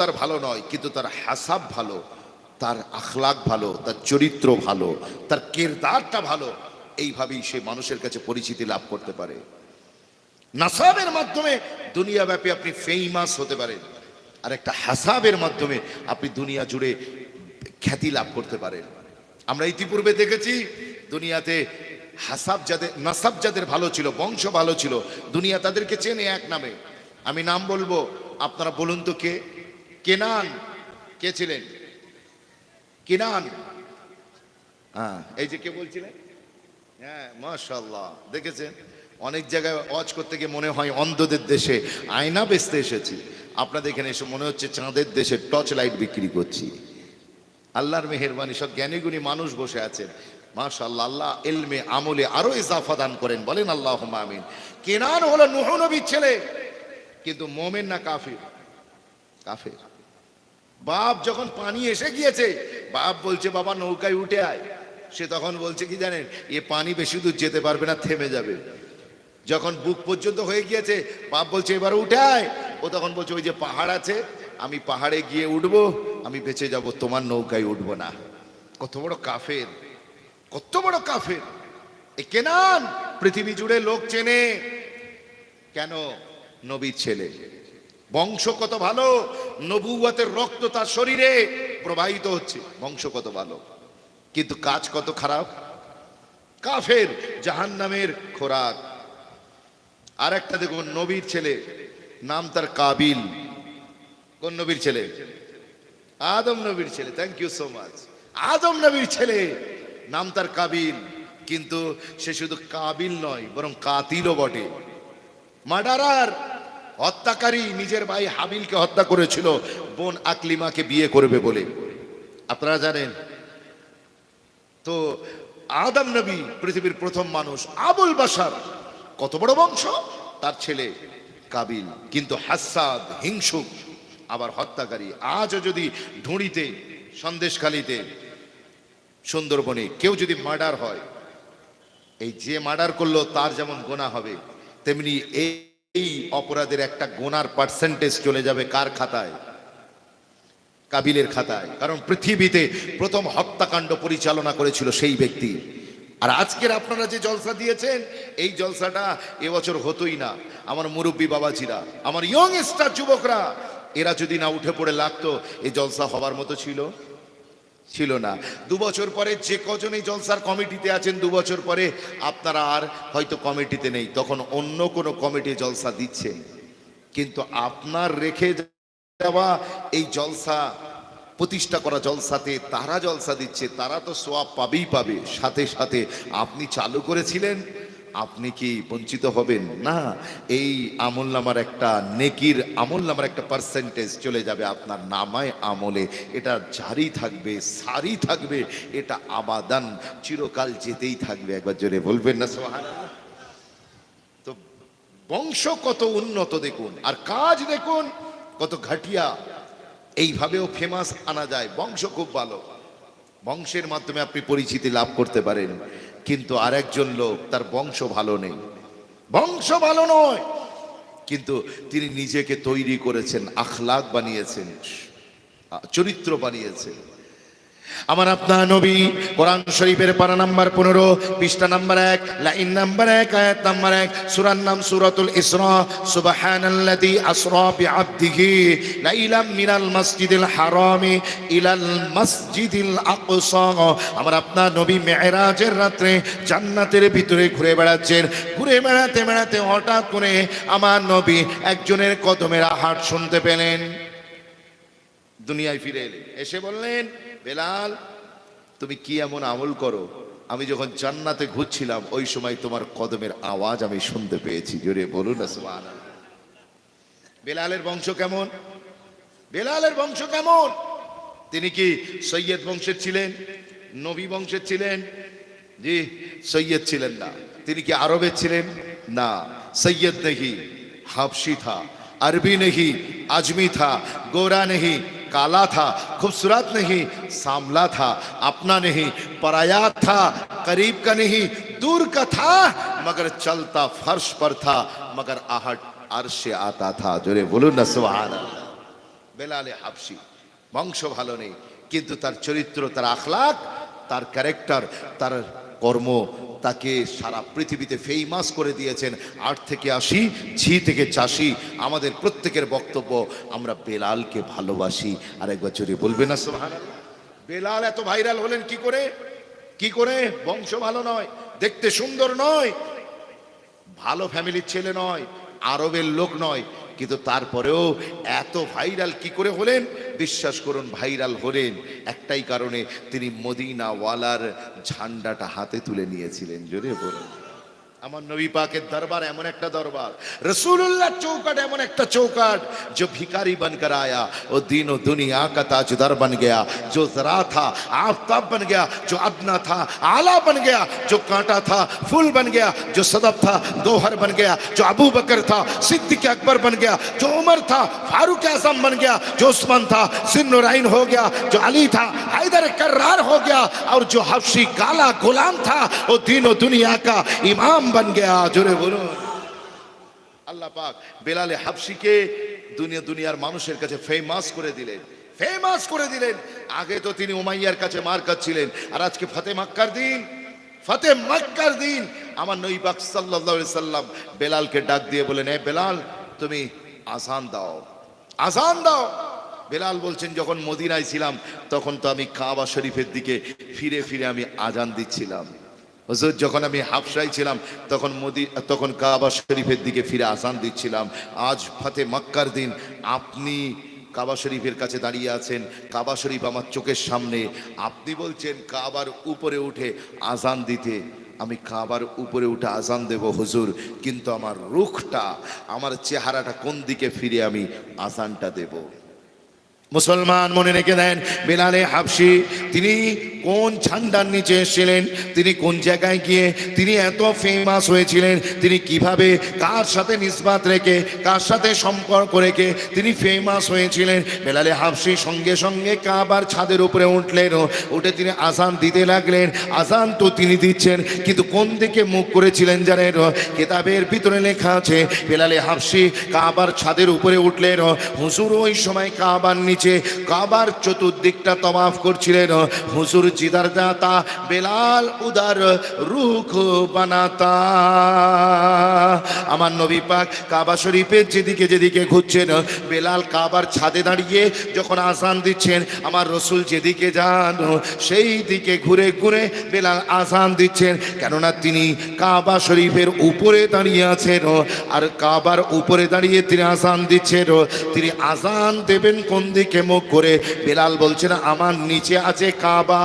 তার ভালো নয়, কিন্তু তার হাসাব ভালো, তার আখলাক ভালো, তার চরিত্র ভালো, তার কেরদারটা ভালো। এইভাবেই সে মানুষের কাছে পরিচিতি লাভ করতে পারে। নাসাবের মাধ্যমে দুনিয়াব্যাপী আপনি ফেইমাস হতে পারেন। আর একটা হাসাবের মাধ্যমে আপনি দুনিয়া জুড়ে খ্যাতি লাভ করতে পারেন। আমরা ইতিপূর্বে দেখেছি, দুনিয়াতে হাসাব যাদের, নাসাব যাদের ভালো ছিল, বংশ ভালো ছিল, দুনিয়া তাদেরকে চেনে এক নামে। আমি নাম বলব, আপনারা বলুন তো কে? কেনান, কে ছিলেন? কেনান। হ্যাঁ এই যে কে বলছিলেন? হ্যাঁ মাশাল্লাহ দেখেছেন? অনেক জায়গায় ওয়াজ করতে গিয়ে মনে হয় অন্ধদের দেশে আয়না বেচতে এসেছি। আপনাদের এখানে এসে মনে হচ্ছে চাঁদের দেশে টর্চ লাইট বিক্রি করছি। আল্লাহর মেহেরবানি, সব জ্ঞানীগুণী মানুষ বসে আছেন। মাশাল্লাহ আল্লাহ এলমে, আমলে আরও ইজাফা দান করেন। বলেন আল্লাহ আমিন। কেনান হলো নুহ নবীর ছেলে। কিন্তু মোমেন না কাফির। কাফের। বাপ যখন পানি এসে গিয়েছে, বাপ বলছে, বাবা, নৌকায় উঠে আয়। সে তখন বলছে কি জানেন, এ পানি বেশি দূর যেতে পারবে না, থেমে যাবে। যখন বুক পর্যন্ত হয়ে গিয়েছে, বাপ বলছে, এবার আয়। ও তখন বলছে, ওই যে পাহাড় আছে, আমি পাহাড়ে গিয়ে উঠবো, আমি বেঁচে যাব, তোমার নৌকায় উঠবো না। কত বড় কাফের, কত বড় কাফের। এ কেনান পৃথিবী জুড়ে লোক চেনে। কেন? নবীর ছেলে। বংশ কত ভালো? নবুয়াতের রক্ত তার শরীরে প্রবাহিত হচ্ছে। বংশ কত ভালো? কিন্তু কাজ কত খারাপ? কাফের জাহান নামের খোরাক। আর একটা দেখুন, নবীর ছেলে। নাম তার কাবিল। কোন নবীর ছেলে? আদম নবীর ছেলে। থ্যাংক ইউ সো মাচ আদম নবীর ছেলে। নাম তার কাবিল। কিন্তু সে শুধু কাবিল নয়, বরং কাতিলও বটে। মার্ডারার হত্যাকারী নিজের ভাই হাবিলকে হত্যা করেছিল, বোন আকলিমাকে বিয়ে করবে বলে। আপনারা জানেন, তো আদম নবী পৃথিবীর প্রথম মানুষ, আবুল বাসার কত বড় বংশ? তার ছেলে কাবিল, কিন্তু হাসাদ হিংসুক, আবার হত্যাকারী। আজও যদি ঢুঁড়িতে, সন্দেশখালিতে, সুন্দরবনে কেউ যদি মার্ডার হয়, এই যে মার্ডার করল, তার যেমন গোনা হবে, তেমনি এই এই অপরাধের একটা গোনার পার্সেন্টেজ চলে যাবে কার খাতায়? কাবিলের খাতায়। কারণ পৃথিবীতে প্রথম হত্যাকাণ্ড পরিচালনা করেছিল সেই ব্যক্তি। আর আজকের আপনারা যে জলসা দিয়েছেন, এই জলসাটা এবছর হতোই না। আমার মুরব্বী বাবাজিরা, আমার ইয়ং স্টার যুবকরা, এরা যদি না উঠে পড়ে লাগতো এই জলসা হবার মতো ছিল। ছিল না। দু বছর পরে যে কজন এই জলসার কমিটিতে আছেন, দু বছর পরে আপনারা আর হয়তো কমিটিতে নেই। তখন অন্য কোনো কমিটি জলসা দিচ্ছে। কিন্তু আপনার রেখে যাওয়া এই জলসা, প্রতিষ্ঠা করা জলসাতে তারা জলসা দিচ্ছে, তারা তো সোয়াব পাবেই পাবে। সাথে সাথে আপনি চালু করেছিলেন আপনি কি বঞ্চিত হবেন? না, এই আমল নামার একটা নেকির আমল নামার একটা পার্সেন্টেজ চলে যাবে আপনার নামায় আমলে। এটা জারি থাকবে, সারি থাকবে, এটা আবাদান চিরকাল যেতেই থাকবে। একবার জোরে বলবেন না সোহান তো বংশ কত উন্নত দেখুন, আর কাজ দেখুন কত ঘাটিয়া। এইভাবেও ফেমাস আনা যায়, বংশ খুব ভালো। বংশের মাধ্যমে আপনি পরিচিতি লাভ করতে পারেন। কিন্তু আরেকজন লোক তার বংশ ভালো নেই। বংশ ভালো নয়, কিন্তু তিনি নিজেকে তৈরি করেছেন, আখলাক বানিয়েছেন চরিত্র বানিয়েছেন। আমার আপনার নবী, কোরআন শরীফের পারা নাম্বার পনেরো, পৃষ্ঠা নাম্বার এক, লাইন নাম্বার এক, আয়াত নাম্বার এক, সুরার নাম সুরাতুল ইসরা, সুবহানাল্লাযী আসরা বিআবদিহি লাইলাম মিনাল মাসজিদিল হারামি ইলাল মাসজিদিল আকসা। আমার আপনার নবী মেরাজের রাত্রে জান্নাতের ভিতরে ঘুরে বেড়াচ্ছেন। ঘুরে বেড়াতে বেড়াতে হঠাৎ করে আমার নবী একজনের কদমের হাট শুনতে পেলেন। দুনিয়ায় ফিরে এলেন। এসে বললেন বেলাল, তুমি কি এমন আমল করো? আমি যখন জান্নাতে ঘুরছিলাম, ওই সময় তোমার কদমের আওয়াজ আমি শুনতে পেয়েছি। জোরে বলুন বেলালের বংশ কেমন? বেলালের বংশ কেমন? তিনি কি সৈয়দ বংশের ছিলেন? নবী বংশের ছিলেন? জি, সৈয়দ ছিলেন না। তিনি কি আরবের ছিলেন? না। সৈয়দ নেহি, হাফসি থা, আরবি নেহি, আজমি থা, গোরা নেহি काला था खूबसूरत नहीं सांवला था अपना नहीं पराया था करीब का नहीं दूर का था मगर चलता फर्श पर था मगर आहट अर्श आता था जोरे बोलो न सुभान अल्लाह। বেলালে হাফসি বংশ ভালো নেই কিন্তু তার চরিত্র তার আখলাক তার ক্যারেক্টার তার কর্ম তাকে সারা পৃথিবীতে ফেমাস করে দিয়েছেন। আট থেকে আশি, ঝি থেকে চাষি আমাদের প্রত্যেকের বক্তব্য, আমরা বেলালকে ভালোবাসি। আর একবার চুরি বলবে না? বেলাল এত ভাইরাল হলেন কি করে? কি করে? বংশ ভালো নয়, দেখতে সুন্দর নয়, ভালো ফ্যামিলির ছেলে নয়, আরবের লোক নয়, কিন্তু তারপরেও এত ভাইরাল কি করে হলেন? বিশ্বাস করুন ভাইরাল হলেন। একটাই কারণে তিনি মদিনাওয়ালার ঝান্ডাটা হাতে তুলে নিয়েছিলেন। জোরে বলুন। আমার নবী পাকের দরবার এমন একটা দরবার रसूलुल्लाह चौकट एमन একটা चौकट जो भिखारी बनकर आया वो दीन और दुनिया का ताजदार बन गया जो जरा था आफताब बन गया जो अदना था आला बन गया जो कांटा था फूल बन गया जो सदफ था दोहर बन गया जो अबू बकर था सिद्दीक अकबर बन गया जो उमर था फारूक आजम बन गया जो उस्मान था सिन्नुराइन हो गया जो अली था हैदर कर्रार हो गया और जो हफ्सी काला गुलाम था वो दीनों दुनिया का इमाम बन गया जुरे बोलो আল্লাহ পাক বেলালে হাফসিকে দুনিয়া দুনিয়ার মানুষের কাছে ফেমাস করে দিলেন ফেমাস করে দিলেন আগে তো তিনি উমাইয়ার কাছে মার ছিলেন আর আজকে ফাতে মাক্কার দিন ফাতে মাক্কার দিন আমার নবী পাক সাল্লাল্লাহু আলাইহি সাল্লাম বেলালকে ডাক দিয়ে বলেন এ বেলাল তুমি আজান দাও আজান দাও বেলাল বলছেন যখন মদিনায় ছিলাম তখন তো আমি কাবা শরীফের দিকে ফিরে ফিরে আমি আজান দিচ্ছিলাম হুজুর, যখন আমি হাফসাই ছিলাম, তখন মোদি, তখন কাবা শরীফের দিকে ফিরে আসান দিচ্ছিলাম। আজ ফাতে মক্কার দিন, আপনি কাবা শরীফের কাছে দাঁড়িয়ে আছেন, কাবা শরীফ আমার চোখের সামনে। আপনি বলছেন, কাবার উপরে উঠে আজান দিতে। আমি কাবার উপরে উঠে আজান দেব, হুজুর, কিন্তু আমার রুখটা, আমার চেহারাটা কোন দিকে ফিরে আমি আজানটা দেব? মুসলমান মনে রেখে দেন, বেলালে হাফসি, তিনি কোন ঝান্ডার নিচে এসেছিলেন? তিনি কোন জায়গায় গিয়ে তিনি এত ফেমাস হয়েছিলেন? তিনি কীভাবে কার সাথে নিসবাত রেখে, কার সাথে সম্পর্ক রেখে তিনি ফেমাস হয়েছিলেন? বেলালে হাফসি সঙ্গে সঙ্গে কাবার ছাদের উপরে উঠলেন উঠে তিনি আসান দিতে লাগলেন। আসান তো তিনি দিচ্ছেন, কিন্তু কোন দিকে মুখ করেছিলেন জানেন কেতাবের ভিতরে লেখা আছে, বেলালে হাফসি কাবার ছাদের উপরে উঠলেন হুসুর ওই সময় কাবার নিচে কাবার চতুর্দিকটা তমাফ করছিলেন হুজুর জিদার দাতা বেলাল উদার রুখ বানাতা। আমার নবী পাক কাবা শরীফের যেদিকে যেদিকে ঘুরছেন, বেলাল কাবার ছাদে দাঁড়িয়ে যখন আসান দিচ্ছেন, আমার রসুল যেদিকে যান, সেই দিকে ঘুরে ঘুরে বেলাল আসান দিচ্ছেন। কেননা তিনি কাবা শরীফের উপরে দাঁড়িয়ে আছেন আর কাবার উপরে দাঁড়িয়ে তিনি আসান দিচ্ছেন। তিনি আসান দেবেন কোন দিকে? মুখ করে। বেলাল বলছেন আমার নিচে আছে কাবা।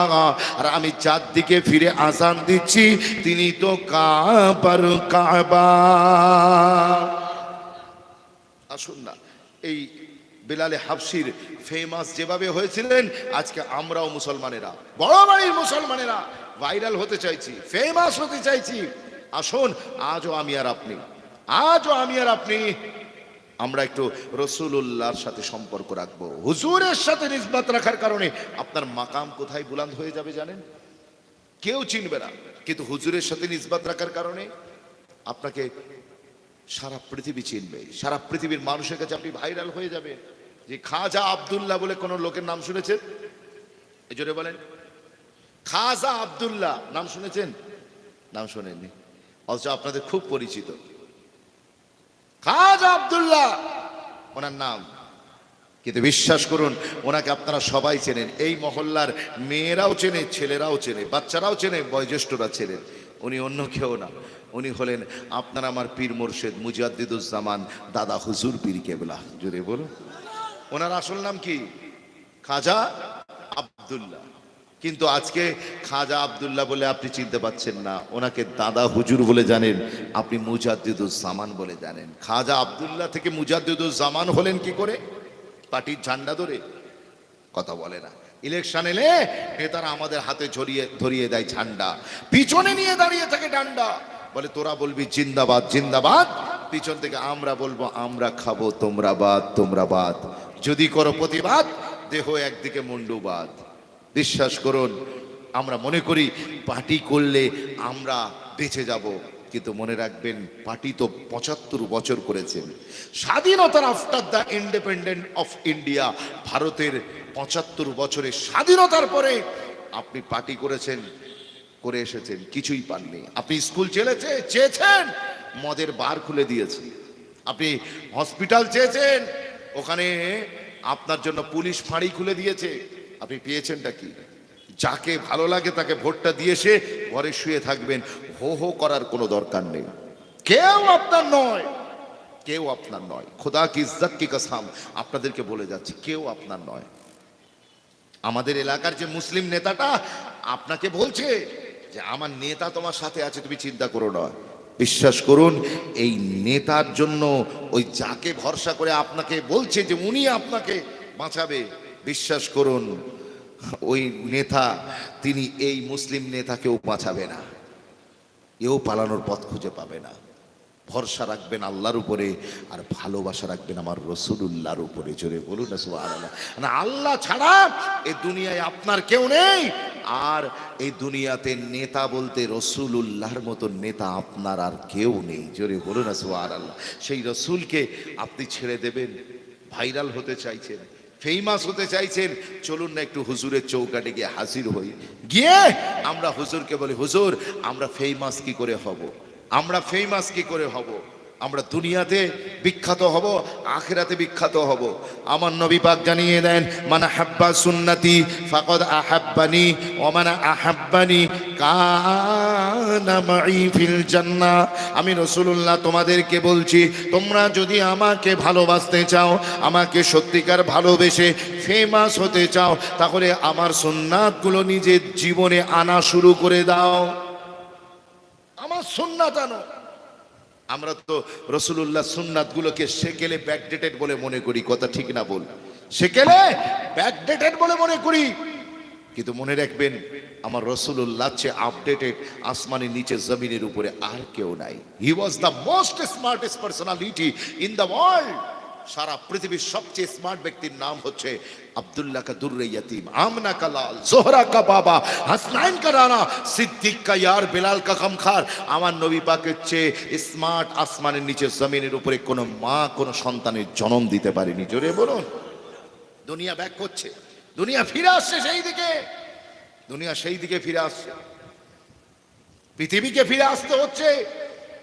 আর আমি চারদিকে ফিরে আসান দিচ্ছি। তিনি তো কাবার কাবা। আসুন না, এই বেলালে হাফসির ফেমাস যেভাবে হয়েছিলেন, আজকে আমরাও মুসলমানেরা, বড় বাড়ির মুসলমানেরা ভাইরাল হতে চাইছি ফেমাস হতে চাইছি। আসুন, আজও আমি আর আপনি, আজও আমি আর আপনি আমরা একটু রসুল্লাহর সাথে সম্পর্ক রাখব। হুজুরের সাথে নিসবাত রাখার কারণে আপনার মাকাম কোথায় বুলান্দ হয়ে যাবে জানেন? কেউ চিনবে না। কিন্তু হুজুরের সাথে নিসবাত রাখার কারণে আপনাকে সারা পৃথিবী চিনবে। সারা পৃথিবীর মানুষের কাছে আপনি ভাইরাল হয়ে যাবে যে খাজা আব্দুল্লাহ বলে কোন লোকের নাম শুনেছেন? এই জোরে বলেন। খাজা আব্দুল্লাহ, নাম শুনেছেন? নাম শোনেননি। অথচ আপনাদের খুব পরিচিত। খাজা আব্দুল্লাহ। ওনার নাম। কিন্তু বিশ্বাস করুন, ওনাকে আপনারা সবাই চেনেন। এই মহল্লার মেয়েরাও চেনে, ছেলেরাও চেনে, বাচ্চারাও চেনে, বয়োজ্যেষ্ঠরা চেনেন। উনি অন্য কেউ না। উনি হলেন আপনার আমার পীর মোর্শেদ মুজাদ্দিদুজ্জামান দাদা হুজুর পীর কেবলা। জুড়ে বলুন। ওনার আসল নাম কি? খাজা আব্দুল্লাহ। কিন্তু আজকে খাজা আব্দুল্লাহ বলে আপনি চিনতে পাচ্ছেন না। ওনাকে দাদা হুজুর বলে জানেন, আপনি মুজাদ্দিদুজ্জামান বলে জানেন। খাজা আব্দুল্লাহ থেকে মুজাদ্দিদুজ্জামান হলেন কি করে? পার্টির ঝান্ডা ধরে। কথা বলে না। ইলেকশন এলে নেতারা আমাদের হাতে ঝরিয়ে, ধরিয়ে দেয় ঝান্ডা। পিছনে নিয়ে দাঁড়িয়ে থাকে ডান্ডা। বলে, তোরা বলবি জিন্দাবাদ জিন্দাবাদ। পিছন থেকে আমরা বলব, আমরা খাব, তোমরা বাদ তোমরা বাদ। যদি করো প্রতিবাদ, দেহ একদিকে মুন্ডুবাদ বিশ্বাস করুন, আমরা মনে করি পার্টি করলে আমরা বেঁচে যাব। কিন্তু মনে রাখবেন, পার্টি তো পঁচাত্তর বছর করেছেন। স্বাধীনতার after the independent of India, ভারতের পঁচাত্তর বছরের স্বাধীনতার পরে আপনি পার্টি করেছেন, করে এসেছেন, কিছুই পাননি। আপনি স্কুল চেলেছে চেয়েছেন, মদের বার খুলে দিয়েছে। আপনি হসপিটাল চেয়েছেন, ওখানে আপনার জন্য পুলিশ ফাঁড়ি খুলে দিয়েছে। আপনি পেয়েছেনটা কি? যাকে ভালো লাগে তাকে ভোটটা দিয়ে সে ঘরে শুয়ে থাকবেন। হো হো করার কোনো দরকার নেই। কেউ আপনার নয়। কেউ আপনার নয়। খোদা কি ইজ্জত কি কসাম? আপনাদেরকে বলে যাচ্ছি, কেউ আপনার নয়। আমাদের এলাকার যে মুসলিম নেতাটা আপনাকে বলছে যে, আমার নেতা তোমার সাথে আছে, তুমি চিন্তা করো না। বিশ্বাস করুন, এই নেতার জন্য ওই যাকে ভরসা করে আপনাকে বলছে যে, উনি আপনাকে বাঁচাবে। বিশ্বাস করুন, ওই নেতা, তিনি এই মুসলিম নেতাকেও বাঁচাবে না। এও পালানোর পথ খুঁজে পাবে না। ভরসা রাখবেন আল্লাহর উপরে আর ভালোবাসা রাখবেন আমার রসুলুল্লাহর উপরে। জোরে বলুন না আল্লাহ ছাড়া এই দুনিয়ায় আপনার কেউ নেই। আর এই দুনিয়াতে নেতা বলতে রসুলুল্লাহর মতো নেতা আপনার আর কেউ নেই। জোরে বলুন না আল্লাহ সেই রসুলকে আপনি ছেড়ে দেবেন, ভাইরাল হতে চাইছেন। ফেমাস হতে চাইছেন, চলুন না একটু হুজুরের চৌকাটে গিয়ে হাজির হই। গিয়ে আমরা হুজুরকে বলি, হুজুর, আমরা ফেমাস কি করে হব? আমরা ফেমাস কি করে হব? আমরা দুনিয়াতে বিখ্যাত হব, আখেরাতে বিখ্যাত হব। আমার নবী পাক জানিয়ে দেন, মানা হাব্বা সুন্নতি ফাকদ আহাব্বানি ও মানা আহাব্বানি কানা মাই ফিল জান্নাহ আমি রসুল্লাহ তোমাদেরকে বলছি, তোমরা যদি আমাকে ভালোবাসতে চাও, আমাকে সত্যিকার ভালোবেসে ফেমাস হতে চাও, তাহলে আমার সুন্নাতগুলো নিজের জীবনে আনা শুরু করে দাও। আমার সুন্নাত আনো। আমরা তো রসুল্লাহ সুন্নাত গুলোকে সেকেলে ব্যাকডেটেড বলে মনে করি, কথা ঠিক না বল। সেকেলে ব্যাকডেটেড বলে মনে করি। কিন্তু মনে রাখবেন, আমার রসুল্লাহ চেয়ে আপডেটেড আসমানের নিচে জমিনের উপরে আর কেউ নাই। He was the most smartest personality in the world সারা পৃথিবীর সবচেয়ে স্মার্ট ব্যক্তির নাম হচ্ছে আব্দুল্লাহ কা দুর্রে ইয়াতিম, আমনা কা লাল, জোহরা কা বাবা, হাসনাইন কা রানা, সিদ্দিক কা ইয়ার, বেলাল কা খামখার। আমার নবী পাকের চেয়ে স্মার্ট আসমানের নিচে, জমিনের উপরে কোনো মা, কোনো সন্তানের জন্ম দিতে পারেনি। জোরে বলুন। দুনিয়া ব্যাক করছে। দুনিয়া ফিরে আসছে সেই দিকে। দুনিয়া সেই দিকে ফিরে আসছে। পৃথিবীকে ফিরে আসতে হচ্ছে।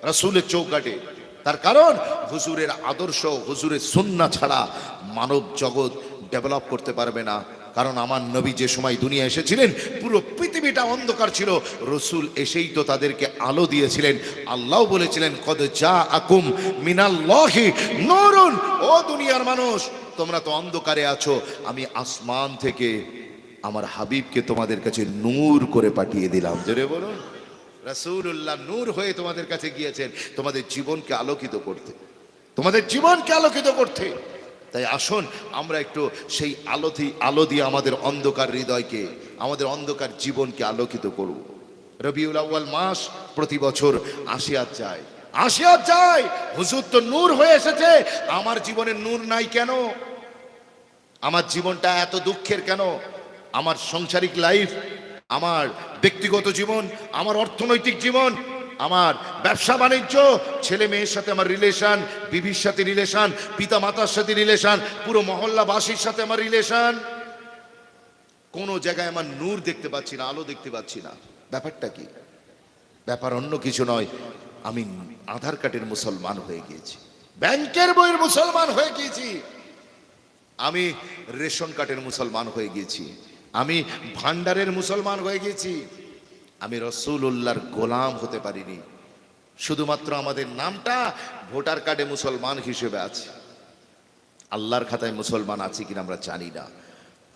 রসুলের চৌকাটে। তার কারণ, হুজুরের আদর্শ, হুজুরের সুন্না ছাড়া মানব জগৎ ডেভেলপ করতে পারবে না। কারণ আমার নবী যে সময় দুনিয়া এসেছিলেন, পুরো পৃথিবীটা অন্ধকার ছিল। রসুল এসেই তো তাদেরকে আলো দিয়েছিলেন। আল্লাহ বলেছিলেন, কদ যা আকুম মিনাল্লাহি নরুন। ও দুনিয়ার মানুষ, তোমরা তো অন্ধকারে আছো। আমি আসমান থেকে আমার হাবিবকে তোমাদের কাছে নূর করে পাঠিয়ে দিলাম। জোরে বলুন। রাসূলুল্লাহ নূর হয়ে তোমাদের কাছে গিয়েছেন, তোমাদের জীবনকে আলোকিত করতে। তোমাদের জীবনকে আলোকিত করতে। তাই আসুন, আমরা একটু সেই আলোতি আলো দিয়ে আমাদের অন্ধকার হৃদয়কে, আমাদের অন্ধকার জীবনকে আলোকিত করব। রবিউল আউ্য়াল মাস প্রতি বছর আসিয়াত যায়। আসিয়াত যায়! হুজুর তো নূর হয়ে এসেছে। আমার জীবনে নূর নাই কেন? আমার জীবনটা এত দুঃখের কেন? আমার সংসারিক লাইফ আমার ব্যক্তিগত জীবন, আমার অর্থনৈতিক জীবন, আমার ব্যবসা বাণিজ্য, ছেলে মেয়ের সাথে আমার রিলেশন বিবির সাথে রিলেশন পিতা মাতার সাথে রিলেশন পুরো মহল্লাবাসীর সাথে আমার রিলেশন কোনো জায়গায় আমার নূর দেখতে পাচ্ছি না, আলো দেখতে পাচ্ছি না। ব্যাপারটা কি? ব্যাপার অন্য কিছু নয়, আমি আধার কার্ডের মুসলমান হয়ে গিয়েছি। ব্যাংকের বইয়ের মুসলমান হয়ে গিয়েছি। আমি রেশন কার্ডের মুসলমান হয়ে গেছি আমি ভান্ডারের মুসলমান হয়ে গেছি। আমি রসুল্লাহর গোলাম হতে পারিনি। শুধুমাত্র আমাদের নামটা ভোটার কার্ডে মুসলমান হিসেবে আছে। আল্লাহর খাতায় মুসলমান আছে কিনা আমরা জানি না।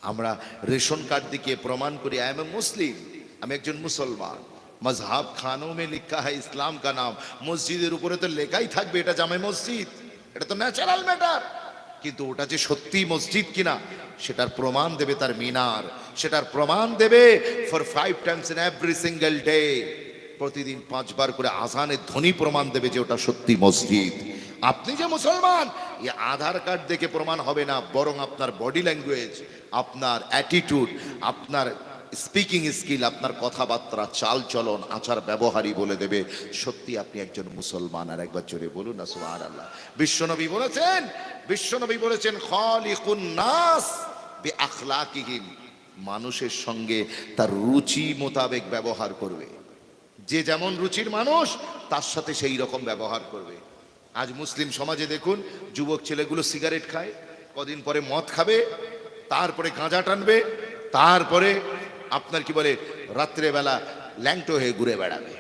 আমরা রেশন কার্ড দিকে প্রমাণ করি আই এম এ মুসলিম আমি একজন মুসলমান। মজহাব খানো মে লিখা হয় ইসলাম কা নাম। মসজিদের উপরে তো লেখাই থাকবে, এটা জামে মসজিদ। এটা তো ন্যাচারাল ম্যাটার কিন্তু ওটা যে সত্যি মসজিদ কিনা, সেটার প্রমাণ দেবে তার মিনার। সেটার প্রমাণ দেবে for five times in every single day প্রতিদিন পাঁচবার করে আসানের ধ্বনি প্রমাণ দেবে যে ওটা সত্যি মসজিদ। আপনি যে মুসলমান, এই আধার কার্ড দেখে প্রমাণ হবে না, বরং আপনার বডি ল্যাঙ্গুয়েজ আপনার অ্যাটিটিউড আপনার স্পিকিং স্কিল আপনার কথাবার্তা, চাল চলন, আচার ব্যবহারই বলে দেবে। সত্যি আপনি একজন মুসলমান, আর একবার জোরে বলুন না সুবহান আল্লাহ বিশ্বনবী বলেছেন বিশ্বনবী বলেছেন, খলিকুন নাস বি আখলাকিহিম মানুষের সঙ্গে তার রুচি মোতাবেক ব্যবহার করবে। যে যেমন রুচির মানুষ, তার সাথে সেই রকম ব্যবহার করবে। আজ মুসলিম সমাজে দেখুন, যুবক ছেলেগুলো সিগারেট খায়, কদিন পরে মদ খাবে, তারপরে গাঁজা টানবে, তারপরে আপনার কি বলে, রাত্রেবেলা ল্যাংটো হয়ে ঘুরে বেড়াবে।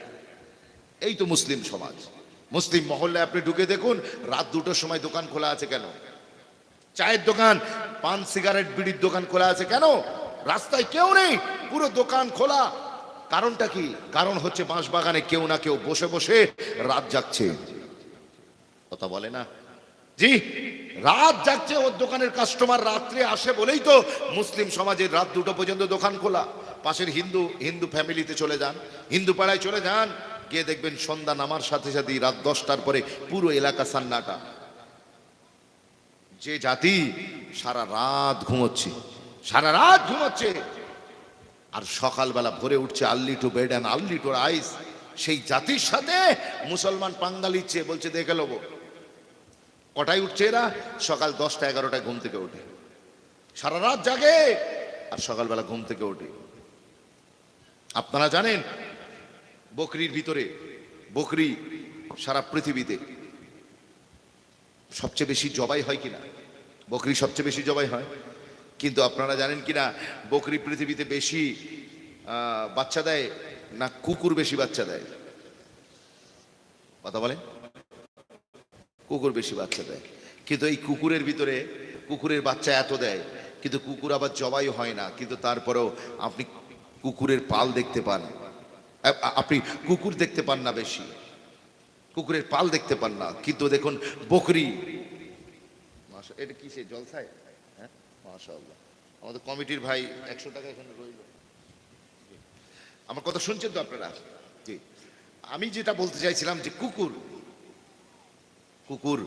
এই তো মুসলিম সমাজ। মুসলিম মহল্লায় আপনি ঢুকে দেখুন, রাত দুটোর সময় দোকান খোলা আছে কেন? চায়ের দোকান, পান, সিগারেট, বিড়ির দোকান খোলা আছে কেন? রাস্তায় কেউ নেই, পুরো দোকান খোলা। কারণটা কি? কারণ হচ্ছে বাঁশ বাগানে কেউ না কেউ বসে বসে রাত যাচ্ছে কথা বলে না? জি। রাত যাচ্ছে, ওর দোকানের কাস্টমার রাত্রে আসে বলেই তো মুসলিম সমাজের রাত দুটো পর্যন্ত দোকান খোলা। পাশের হিন্দু হিন্দু ফ্যামিলিতে চলে যান, হিন্দু পাড়ায় চলে যান, গিয়ে দেখবেন সন্ধ্যা নামার সাথে সাথেই রাত দশটার পরে পুরো এলাকা সান্নাটা। যে জাতি সারা রাত ঘুমোচ্ছে, সারা রাত ঘুমোচ্ছে। আর সকালবেলা ভোরে উঠছে early to bed and early to rise. সেই জাতির সাথে মুসলমান পাঙ্গালিচ্ছে বলছে, দেখে নেব। কটায় উঠছে এরা? সকাল দশটা, এগারোটায় ঘুম থেকে ওঠে। সারা রাত জাগে আর সকালবেলা ঘুম থেকে ওঠে। আপনারা জানেন, বকরির ভিতরে, বকরি সারা পৃথিবীতে সবচেয়ে বেশি জবাই হয় কিনা? বকরি সবচেয়ে বেশি জবাই হয়। কিন্তু আপনারা জানেন কিনা, বকরি পৃথিবীতে বেশি বাচ্চা দেয় না কুকুর বেশি বাচ্চা দেয়? কথা বলেন। কুকুর বেশি বাচ্চা দেয়। কিন্তু এই কুকুরের ভিতরে কুকুরের বাচ্চা এত দেয়, কিন্তু কুকুর আবার জবাই হয় না, কিন্তু তারপরেও আপনি কুকুরের পাল দেখতে পান। আপনি কুকুর দেখতে পান না বেশি। কুকুরের পাল দেখতে পান না, কিন্তু দেখুন বকরি। এটা কি সে, জলসায়? হ্যাঁ? আমাদের কমিটির ভাই একশো টাকা এখানে রইল। আমার কথা শুনছেন তো আপনারা? জি। আমি যেটা বলতে চাইছিলাম যে কুকুর কুকুর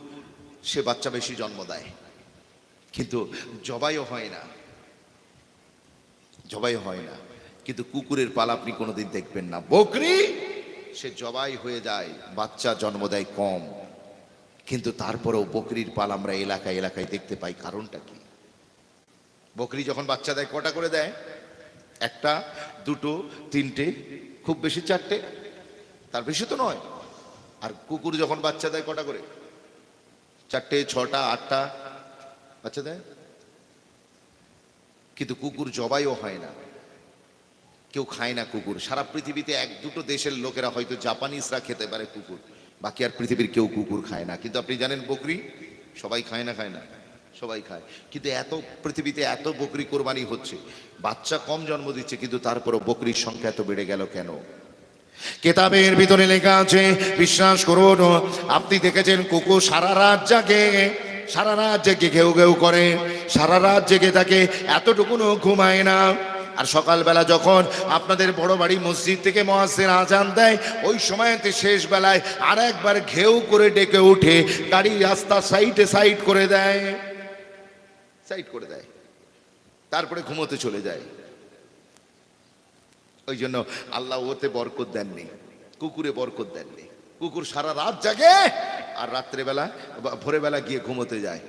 সে বাচ্চা বেশি জন্ম দেয়। কিন্তু জবাইও হয় না। জবাই হয় না। কিন্তু কুকুরের পাল আপনি কোনোদিন দেখবেন না। বকরি, সে জবাই হয়ে যায়, বাচ্চা জন্ম দেয় কম। কিন্তু তারপরেও বকরির পাল আমরা এলাকায় এলাকায় দেখতে পাই। কারণটা কি? বকরি যখন বাচ্চা দেয়, কটা করে দেয়? একটা, দুটো, তিনটে, খুব বেশি চারটে? তার বেশি তো নয়। আর কুকুর যখন বাচ্চা দেয়, কটা করে? চারটে, ছটা, আটটা। বাচ্চা দেয় কিন্তু কুকুর জবাইও হয় না। কেউ খায় না কুকুর। সারা পৃথিবীতে এক, দুটো দেশের লোকেরা হয়তো জাপানিজরা খেতে পারে কুকুর। বাকি আর পৃথিবীর কেউ কুকুর খায় না। কিন্তু আপনি জানেন বকরি? সবাই খায় না খায় না। সবাই খায়। কিন্তু এত পৃথিবীতে এত বকরি কোরবানি হচ্ছে। বাচ্চা কম জন্ম দিচ্ছে, কিন্তু তারপরও বকরির সংখ্যা এত বেড়ে গেল কেন? কেতাবের ভিতরে লেখা আছে, বিশ্বাস করুন, আপনি দেখেছেন কুকুর সারা রাত জাগে, সারা রাত জেগে ঘেউ ঘেউ করে, সারা রাত জেগে থাকে এতটুকুনো ঘুমায় না। আর সকালবেলা যখন আপনাদের বড় বাড়ি মসজিদ থেকে মহাসের আজান দেয়, ওই সময়তে শেষ বেলায় আর একবার ঘেউ করে ডেকে উঠে গাড়ি রাস্তা সাইডে সাইড করে দেয়, সাইড করে দেয়, তারপরে ঘুমোতে চলে যায়। ওই জন্য আল্লাহ ওতে বরকত দেননি, কুকুরে বরকত দেননি। কুকুর সারা রাত জাগে আর রাত্রেবেলা ভোরবেলা গিয়ে ঘুমোতে যায়।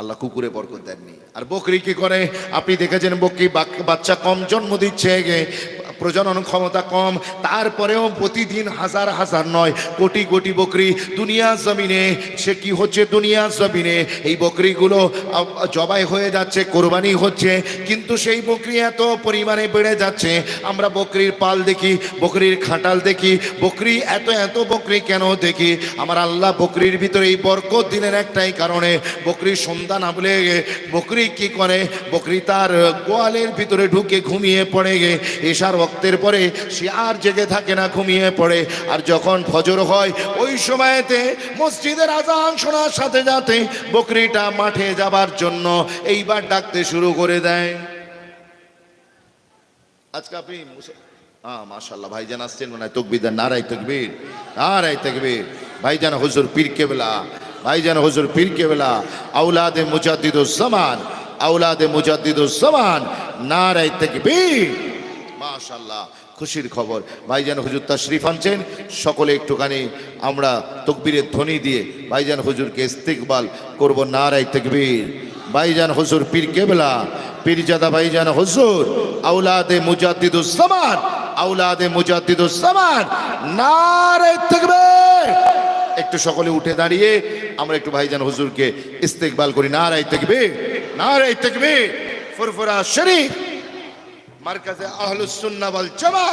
আল্লাহ কুকুরে বরকত দেননি। আর বকরি কি করে? আপনি দেখেছেন বকরি বাচ্চা কম জন্ম দিচ্ছে প্রজনন ক্ষমতা কম, তারপরেও প্রতিদিন হাজার হাজার নয়, কোটি কোটি বকরি দুনিয়া জমিনে। সে কি হচ্ছে দুনিয়া জমিনে? এই বকরিগুলো জবাই হয়ে যাচ্ছে, কোরবানি হচ্ছে, কিন্তু সেই বকরি এত পরিমাণে বেড়ে যাচ্ছে। আমরা বকরির পাল দেখি, বকরির খাটাল দেখি, বকরি এত এত বকরি কেন দেখি? আমার আল্লাহ বকরির ভিতরে এই বরকত দিনের একটাই কারণে বকরির সন্তান বলে বকরি কি করে? বকরি তার গোয়ালের ভিতরে ঢুকে ঘুমিয়ে পড়ে গে এসার রক্তের পরে সে আর জেগে থাকে না, ঘুমিয়ে পড়ে। আর যখন ফজর হয়, ওই সময়তে মসজিদের আজান শোনার সাথে সাথে বকরিটা মাঠে যাবার জন্য এইবার ডাকতে শুরু করে দেয়। আজকে আপনি হ্যাঁ মাশাল্লাহ ভাইজান আসছেন মনে হয়, তকবির দেন। নারাই তকবির নারাই তকবির। ভাইজান হুজুর পীর কেবলা, ভাইজান হুজুর পীর কেবলা আউলাদে মুজাদ্দিদুস জামান আউলাদে মুজাদ্দিদুস জামান নারাই তকবির। মাশাল্লাহ খুশির খবর। ভাইজান হুজুর তশরিফ আনছেন, সকলে একটুখানি আমরা তকবীরের ধ্বনি দিয়ে ভাইজান হুজুরকে ইস্তিকবাল করব নারাই তকবীর। ভাইজান হুজুর পীর কেবলা, পীরজাদা ভাইজান হুজুর আউলাদে মুজাদ্দিদুস সামান আউলাদে মুজাদ্দিদুস সামান নারাই তকবীর। একটু সকলে উঠে দাঁড়িয়ে আমরা একটু ভাইজান হুজুরকে ইস্তেকবাল করি নারাই তকবীর নারাই তকবীর। ফুরফুরা শরীফ। মার্কাজে আহলুস সুন্নাহ ওয়াল জামা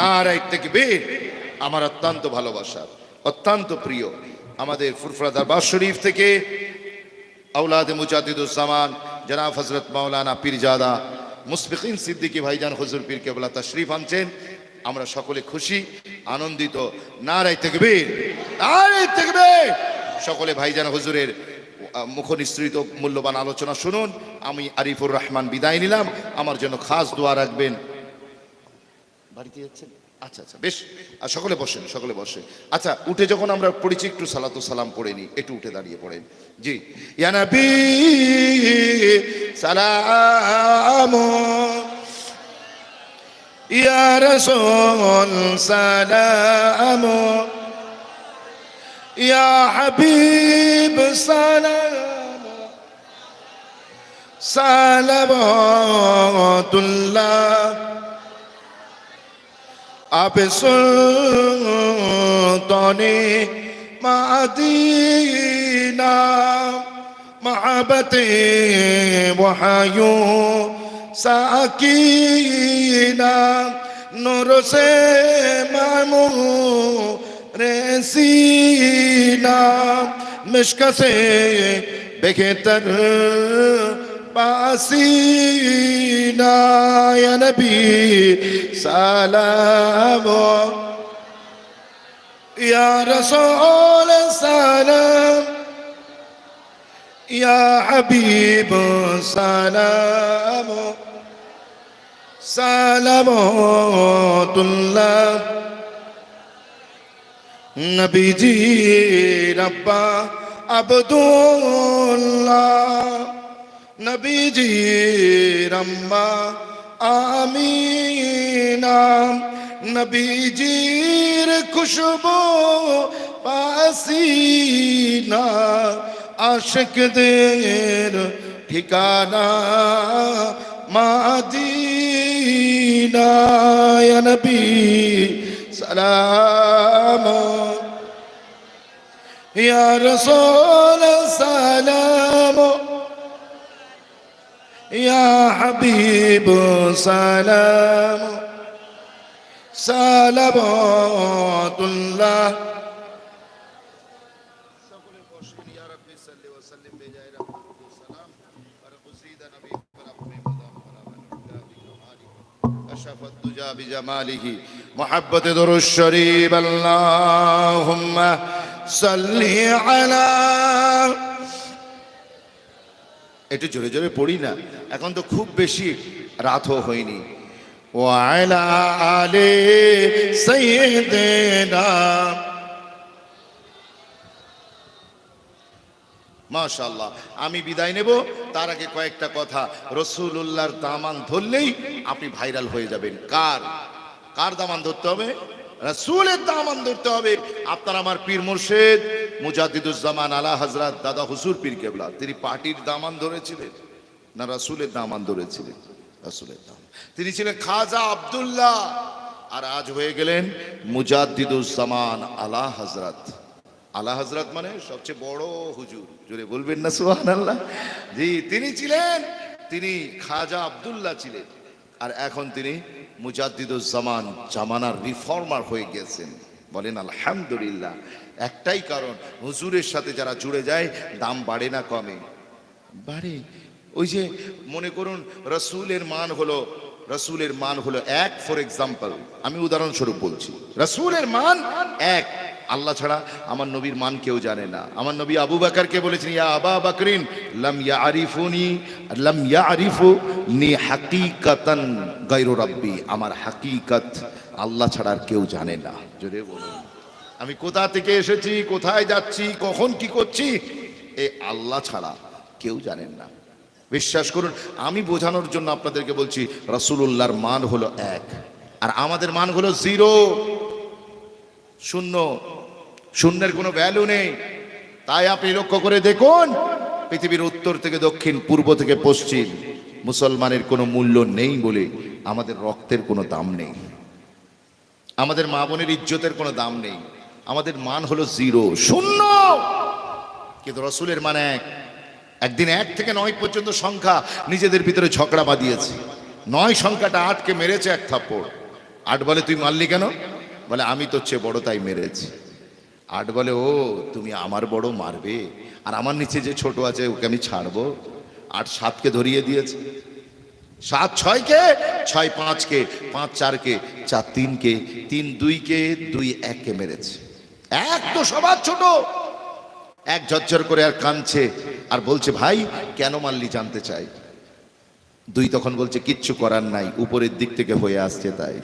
নারাই তাকবীর। আমার অত্যন্ত ভালোবাসা, অত্যন্ত প্রিয়। আমাদের ফুরফুরা দরবার শরীফ থেকে আউলাদে মুজাদ্দিদুস জামান, জনাব হযরত মাওলানা পীরজাদা মুসফিকিন সিদ্দিকী ভাইজান হুজুর পীর কেবলা তাশরীফ আনছেন। আমরা সকলে খুশি, আনন্দিত। নারাই তাকবীর নারাই তাকবীর। সকলে ভাইজান হুজুরের মুখ নিঃসৃত মূল্যবান আলোচনা শুনুন। আমি আরিফুর রহমান বিদায় নিলাম। আমার জন্য খাস দোয়া রাখবেন। বাড়িতে যাচ্ছেন? আচ্ছা আচ্ছা বেশ। আর সকলে বসেন, সকলে বসে আচ্ছা উঠে যখন আমরা পড়েছি, একটু সালাতু সালাম পড়ে নিই। একটু উঠে দাঁড়িয়ে পড়েন। জি। ইয়া নবী, সালাম। ইয়া রাসূল, সালাম। ইয়া হাবিব সালাম সালামাতুল্লাহ আবে সুলতানে মাদিনা মহাবতে ওয়ায়ু সাকিনা নূর সে রেসিনা মিশক সে বেখেতর পাসিনা নবী সালাম। ইয়া রাসূল সালাম। ইয়া হাবিব সালাম। সালামতুল্লাহ। নবীজি রব্বা আবদুল্লাহ নবীজি রম্মা আমিনা নবীজির খুশবু পাসিনা আশিকদের ঠিকানা মাদিনা নবী সালাম। ইয়া রাসূল সালাম। ইয়া হাবিব সালাম। সালামাতুল্লাহ। সকলে বসুন ইয়া রাব্বি সাল্লি ওয়া সাল্লিম বিজাই রাহমাতুল্লাহ সালাম আর কুসিদ নবী রাব্বি মুদাম أشرف الدجى بجماله محبة در الشريف اللهم صل على একটু জোরে জোরে পড়ি না এখন তো খুব বেশি রাতও হয়নি ওয়ালা আলে সাইয়্যিদিনা মাশাল্লাহ আমি বিদায় নেব। তার আগে কয়েকটা কথা। রসুল্লাহর দামান ধরলেই আপনি ভাইরাল হয়ে যাবেন। কার? কার দামান ধরতে হবে? রসুলের দামান ধরতে হবে। আপনার আমার পীর মুর্শেদ মুজাদ্দিদুজ্জামান আলা হজরত দাদা হুসুর পীর কেবলা। তিনি পার্টির দামান ধরেছিলেন না রসুলের দামান ধরেছিলেন? রসুলের দাম তিনি ছিলেন খাজা আব্দুল্লাহ। আর আজ হয়ে গেলেন মুজাদ্দিদুজ্জামান আলা হজরত আলা হজরত মানে সবচেয়ে বড় হুজুর। জোরে বলবেন না সুহান আল্লাহ জি, তিনি ছিলেন, তিনি খাজা আব্দুল্লাহ ছিলেন। আর এখন তিনি মুজাদ্দিদুজ্জামান জামানার রিফর্মার হয়ে গেছেন। বলেন, আলহামদুলিল্লাহ। একটাই কারণ, হুজুরের সাথে যারা জুড়ে যায়, দাম বাড়ে না কমে। বাড়ে। ওই যে, মনে করুন, রসুলের মান হলো, রসুলের মান হলো এক, ফর এক্সাম্পল। আমি উদাহরণস্বরূপ বলছি, রসুলের মান এক। আল্লাহ ছাড়া আমার নবীর মান কেউ জানে না। আমার নবী আবু বাকারকে বলেছেন, ইয়া আবা বাকরিন, লাম ইয়া আরিফুনি লাম ইয়া আরিফু নি হাকিকাতান গায়রু রাব্বি। আমার হাকিকত আল্লাহ ছাড়া আর কেউ জানে না। জোরে বলুন। আমি কোথা থেকে এসেছি, কোথায় যাচ্ছি, কখন কি করছি, এ আল্লাহ ছাড়া কেউ জানেন না। বিশ্বাস করুন, আমি বোঝানোর জন্য আপনাদেরকে বলছি রসুল্লাহর মান হলো এক, আর আমাদের মান হলো জিরো। শূন্য। শূন্যের কোনো ভ্যালু নেই। তাই আপনি লক্ষ্য করে দেখুন, পৃথিবীর উত্তর থেকে দক্ষিণ, পূর্ব থেকে পশ্চিম, মুসলমানের কোনো মূল্য নেই বলে আমাদের রক্তের কোনো দাম নেই। আমাদের মা বোনের ইজ্জতের কোনো দাম নেই। আমাদের মান হলো জিরো, শূন্য। কিন্তু রসুলের মান এক। একদিন এক থেকে নয় পর্যন্ত সংখ্যা নিজেদের ভিতরে ঝগড়া বাঁধিয়েছে। নয় সংখ্যাটা আটকে মেরেছে এক থাপ্পড়। আট বলে তুই মারলি কেন? বলে, আমি তোর চেয়ে বড় তাই মেরেছি। আট বলে, ও, তুমি আমার বড় মারবে। আর আমার নিচে যে ছোট আছে, ওকে আমি ছাড়বো। আট সাতকে ধরিয়ে দিয়েছে। সাত ছয়কে, ছয় পাঁচকে, পাঁচ চারকে, চার তিনকে, তিন দুইকে, দুই এককে মেরেছে। এক তো সবার ছোট। এক ঝরঝর করে আর কাঁদছে আর বলছে, ভাই, কেন মারলি জানতে চাই? দুই তখন বলছে, কিচ্ছু করার নাই, উপরের দিক থেকে হয়ে আসছে তাই।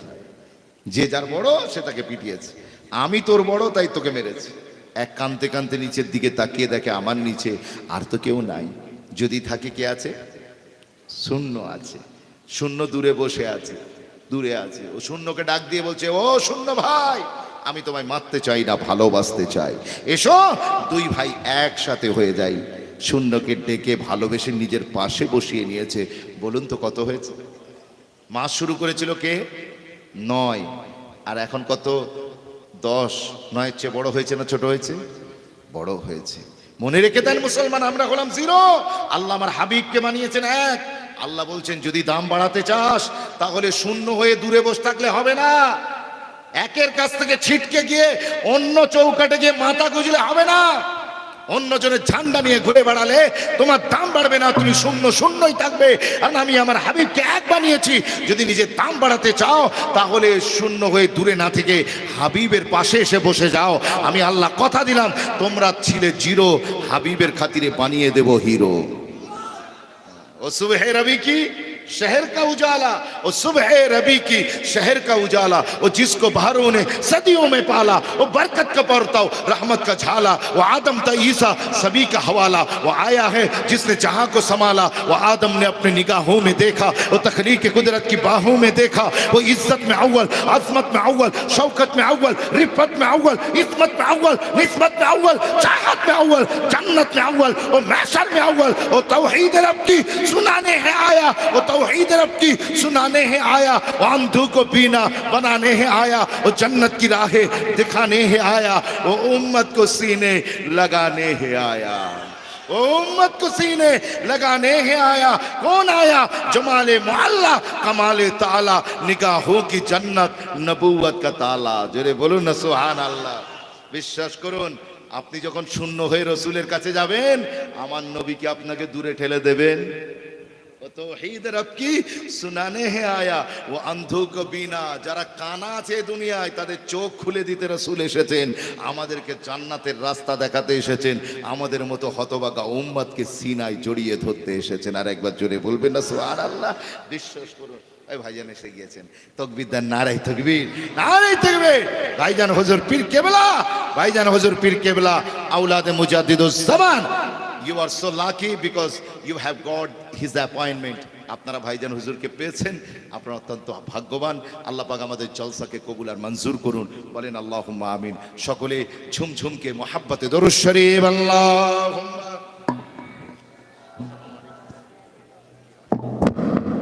যে যার বড়, সে তাকে পিটিয়েছে। আমি তোর বড়, তাই তোকে মেরেছি। এক কানতে কানতে নিচের দিকে তাকিয়ে দেখে আমার নিচে আর তো কেউ নাই। যদি থাকে কে আছে? শূন্য আছে। শূন্য দূরে বসে আছে। দূরে আছে। ও শূন্যকে ডাক দিয়ে বলছে, ও শূন্য ভাই, আমি তোমায় মারতে চাই না, ভালোবাসতে চাই। এসো, দুই ভাই একসাথে হয়ে যাই। শূন্যকে ডেকে ভালোবেসে নিজের পাশে বসিয়ে নিয়েছে। বলুন তো কত হয়েছে? মাস শুরু করেছিল কে? নয়। আর এখন কত? দশ, নয় চেয়ে বড় হয়েছে না ছোট হয়েছে? বড় হয়েছে। মনে রেখে দেন মুসলমান, আমরা হলাম জিরো। আল্লাহ আমার হাবিবকে বানিয়েছেন এক। আল্লাহ বলছেন, যদি দাম বাড়াতে চাস, তাহলে শূন্য হয়ে দূরে বসে থাকলে হবে না। একের কাছ থেকে ছিটকে গিয়ে অন্য চৌকাটে গিয়ে মাথা গুজলে হবে না। অন্যজনের ঝান্ডা নিয়ে ঘুরে বেড়ালে তোমার দাম বাড়বে না, তুমি শূন্য শূন্যই থাকবে। আর আমি আমার হাবিবকে এক বানিয়েছি। যদি নিজের দাম বাড়াতে চাও, তাহলে শূন্য হয়ে দূরে না থেকে হাবিবের পাশে এসে বসে যাও। আমি আল্লাহ কথা দিলাম, তোমরা ছিলে জিরো, হাবিবের খাতিরে বানিয়ে দেব হিরো। ও শুভ হে রবি কি? शहर का उजाला ओ सुबह रबी की शहर का उजाला ओ जिसको बहारों ने सदियों में पाला, वो बरकत का परताव रहमत का झाला, वो आदम था, ईसा, सभी का हवाला, वो आया है, जिसने जहाँ को संभाला, वो आदम ने अपने निगाहों में देखा, वो तखलीक कुदरत की बाहों में देखा, वो इज़्ज़त में अव्वल, अजमत में अव्वल, शौकत में अव्वल रिफत में अव्वल इस्मत में अव्वल, निस्बत में अव्वल, चाहत में अव्वल, जन्नत में अव्वल, वो मैशर में अव्वल, वो तौहीद रब की सुनाने है आया, वो तौहीद रब की सुनाने है आया वो अंधों को बीना बनाने है आया वो जन्नत की राहें दिखाने है आया वो उम्मत को सीने लगाने है आया वो उम्मत को सीने लगाने है आया कौन आया जमाले मोहल्ला कमाले ताला निगाहों की जन्नत नबूवत का ताला জোরে বলুন না সুহান আল্লাহ বিশ্বাস করুন আপনি যখন শূন্য হয়ে রসুলের কাছে যাবেন আমার নবীকে আপনাকে দূরে ঠেলে দেবেন ও তৌহিদ রব কি? সুনানে হে আয়া, ও অন্ধু কো বিনা যারা কানা আছে দুনিয়ায়, তাদের চোখ খুলে দিতে রসুল এসেছেন, আমাদেরকে জান্নাতের রাস্তা দেখাতে এসেছেন, আমাদের মতো হতবাগা উম্মাদকে সিনায় জড়িয়ে ধরতে এসেছেন। আর একবার জোরে বলবেন না সুবহান আল্লাহ বিশ্বাস করুন। এই ভাইজান এসে গিয়েছেন। তকবির দেন নারাই তকবির নারাই তকবির। ভাইজান হুজুর পীর কেবলা, ভাইজান হুজুর পীর কেবলা আউলাদে মুজাদ্দিদুস জামান। You are so lucky because you have got his appointment আপনারা ভাইজান হুজুরকে পেয়েছেন। আপনারা অত্যন্ত ভাগ্যবান। আল্লাহ পাক আমাদের জলসাকে কবুল আর মঞ্জুর করুন। বলেন আল্লাহ আমিন। সকলে ঝুমঝুমকে মহাব্বতে দরুশ্বরী আল্লাহ